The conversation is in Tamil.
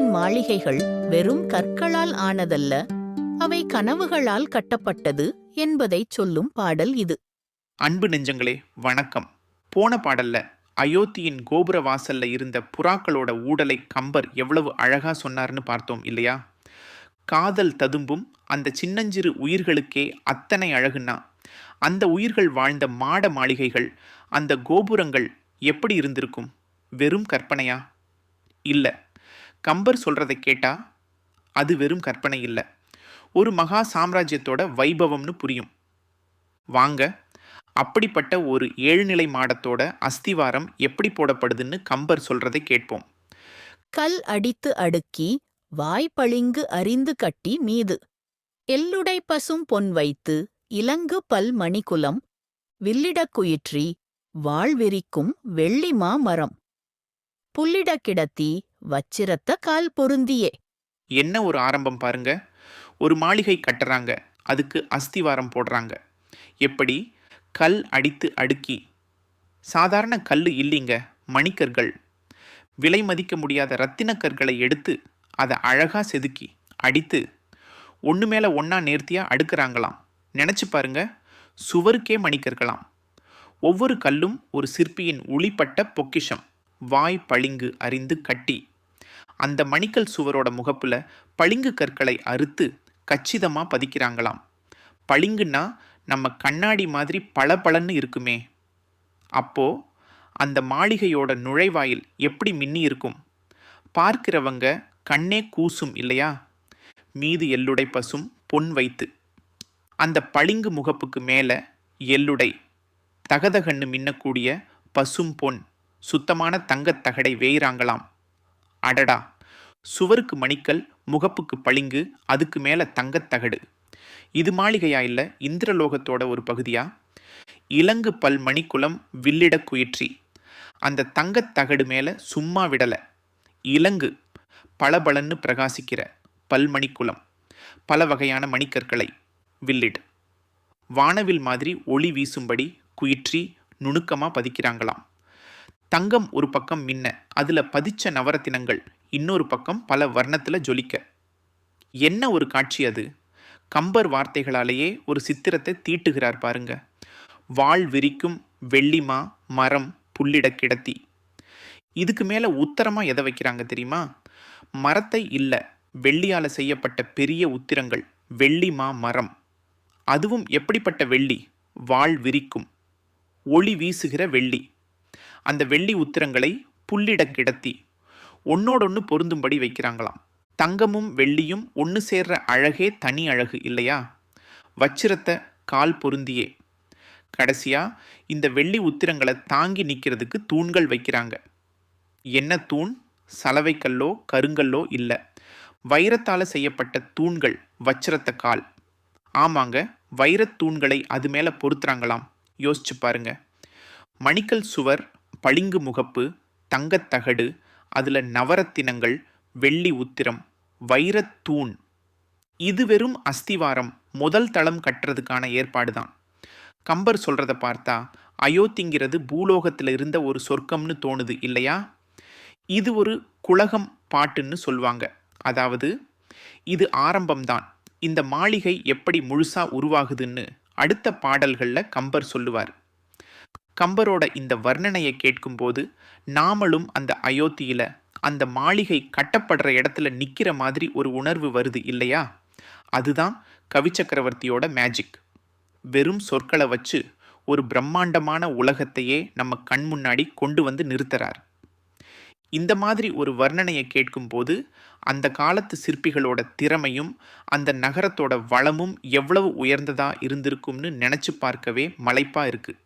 அயோத்தியின் மாளிகைகள் வெறும் கற்களால் ஆனதல்ல அவை கனவுகளால் கட்டப்பட்டது என்பதைச் சொல்லும் பாடல் இது. அன்பு நெஞ்சங்களே வணக்கம். போன பாடல்ல அயோத்தியின் கோபுர வாசல்ல இருந்த புறாக்களோட ஊடலை கம்பர் எவ்வளவு அழகா சொன்னார்னு பார்த்தோம் இல்லையா? காதல் ததும்பும் அந்த சின்னஞ்சிறு உயிர்களுக்கே அத்தனை அழகுன்னா அந்த உயிர்கள் வாழ்ந்த மாட மாளிகைகள் அந்த கோபுரங்கள் எப்படி இருந்திருக்கும்? வெறும் கற்பனையா? இல்லை கம்பர் சொல்றதை கேட்டா அது வெறும் கற்பனை இல்லை. ஒரு மகா சாம்ராஜ்யத்தோட வைபவம்னு புரியும். வாங்க அப்படிப்பட்ட ஒரு ஏழுநிலை மாடத்தோட அஸ்திவாரம் எப்படி போடப்படுதுன்னு கம்பர் சொல்றதை கேட்போம். கல் அடித்து அடுக்கி வாய்ப்பளிங்கு அறிந்து கட்டி மீது. எல்லுடை பசும் பொன் வைத்து இலங்கு பல் மணிக்குலம் வில்லிடக்குயிற்றி வாழ்விரிக்கும் வெள்ளிமா மரம் புல்லிட கிடத்தி வச்சிரத்த கால் பொருந்தியே. என்ன ஒரு ஆரம்பம் பாருங்க. ஒரு மாளிகை கட்டுறாங்க. அதுக்கு அஸ்திவாரம் போடுறாங்க. எப்படி? கல் அடித்து அடுக்கி. சாதாரண கல் இல்லைங்க மணிக்கற்கள். விலை மதிக்க முடியாத ரத்தினக்கற்களை எடுத்து அதை அழகாக செதுக்கி அடித்து ஒன்று மேலே ஒன்றா நேர்த்தியாக அடுக்கிறாங்களாம். நினச்சி பாருங்க சுவருக்கே மணிக்கற்களாம். ஒவ்வொரு கல்லும் ஒரு சிற்பியின் உளிப்பட்ட பொக்கிஷம். வாய் பளிங்கு அறிந்து கட்டி. அந்த மணிக்கல் சுவரோட முகப்பில் பளிங்கு கற்களை அறுத்து கச்சிதமாக பதிக்கிறாங்களாம். பளிங்குன்னா நம்ம கண்ணாடி மாதிரி பளபளன்னு இருக்குமே. அப்போ அந்த மாளிகையோட நுழைவாயில் எப்படி மின்னி இருக்கும் பார்க்கிறவங்க கண்ணே கூசும் இல்லையா? மீது எள்ளுடை பசும் பொன் வைத்து. அந்த பளிங்கு முகப்புக்கு மேலே எள்ளுடை தகதகன்னு மின்னக்கூடிய பசும் பொன் சுத்தமான தங்கத் தகடை வேயிறாங்களாம். அடடா! சுவருக்கு மணிக்கல் முகப்புக்கு பளிங்கு அதுக்கு மேலே தங்கத் தகடு. இது மாளிகையா இல்லை இந்திரலோகத்தோட ஒரு பகுதியா? இலங்கு பல் மணிக்குளம் வில்லிட குயிற்றி. அந்த தங்கத் தகடு மேலே சும்மா விடலை. இலங்கு பளபளன்னு பிரகாசிக்கிற பல்மணிக்குளம் பல வகையான மணிக்கற்களை. வில்லிட். வானவில் மாதிரி ஒளி வீசும்படி குயிற்றி நுணுக்கமாக பதிக்கிறாங்களாம். தங்கம் ஒரு பக்கம் மின்ன அதில் பதிச்ச நவரத்தினங்கள் இன்னொரு பக்கம் பல வர்ணத்தில் ஜொலிக்க. என்ன ஒரு காட்சி அது? கம்பர் வார்த்தைகளாலேயே ஒரு சித்திரத்தை தீட்டுகிறார் பாருங்க. வாள் விரிக்கும் வெள்ளிமா மரம் புள்ளிட கிடத்தி. இதுக்கு மேலே உத்தரமாக எதை வைக்கிறாங்க தெரியுமா? மரத்தை இல்லை வெள்ளியால் செய்யப்பட்ட பெரிய உத்திரங்கள் வெள்ளிமா மரம். அதுவும் எப்படிப்பட்ட வெள்ளி? வாள் விரிக்கும். ஒளி வீசுகிற வெள்ளி. அந்த வெள்ளி உத்திரங்களை புள்ளிட கிடத்தி. ஒன்னோட ஒன்று பொருந்தும்படி வைக்கிறாங்களாம். தங்கமும் வெள்ளியும் ஒன்று சேர்ற அழகே தனி அழகு இல்லையா? வச்சிரத்தை கால் பொருந்தியே. கடைசியாக இந்த வெள்ளி உத்திரங்களை தாங்கி நிற்கிறதுக்கு தூண்கள் வைக்கிறாங்க. என்ன தூண்? சலவைக்கல்லோ கருங்கல்லோ இல்லை. வைரத்தால் செய்யப்பட்ட தூண்கள் வச்சிரத்த கால். ஆமாங்க வைரத் தூண்களை அது மேலே பொருத்துறாங்களாம். யோசிச்சு பாருங்க. மணிக்கல் சுவர் பளிங்கு முகப்பு தங்கத்தகடு அதில் நவரத்தினங்கள் வெள்ளி உத்திரம் வைரத் தூண். இது வெறும் அஸ்திவாரம் முதல் தளம் கட்டுறதுக்கான ஏற்பாடு தான் கம்பர் சொல்கிறத பார்த்தா அயோத்திங்கிறது பூலோகத்தில் இருந்த ஒரு சொர்க்கம்னு தோணுது இல்லையா? இது ஒரு குலகம் பாட்டுன்னு சொல்லுவாங்க அதாவது இது ஆரம்பம்தான். இந்த மாளிகை எப்படி முழுசாக உருவாகுதுன்னு அடுத்த பாடல்களில் கம்பர் சொல்லுவார். கம்பரோட இந்த வர்ணனையை கேட்கும்போது நாமளும் அந்த அயோத்தியில் அந்த மாளிகை கட்டப்படுற இடத்துல நிற்கிற மாதிரி ஒரு உணர்வு வருது இல்லையா? அதுதான் கவிச்சக்கரவர்த்தியோட மேஜிக் வெறும் சொற்களை வச்சு ஒரு பிரம்மாண்டமான உலகத்தையே நம்ம கண் முன்னாடி கொண்டு வந்து நிறுத்துறார். இந்த மாதிரி ஒரு வர்ணனையை கேட்கும்போது அந்த காலத்து சிற்பிகளோட திறமையும் அந்த நகரத்தோட வளமும் எவ்வளவு உயர்ந்ததாக இருந்திருக்கும்னு நினச்சி பார்க்கவே மலைப்பாக இருக்குது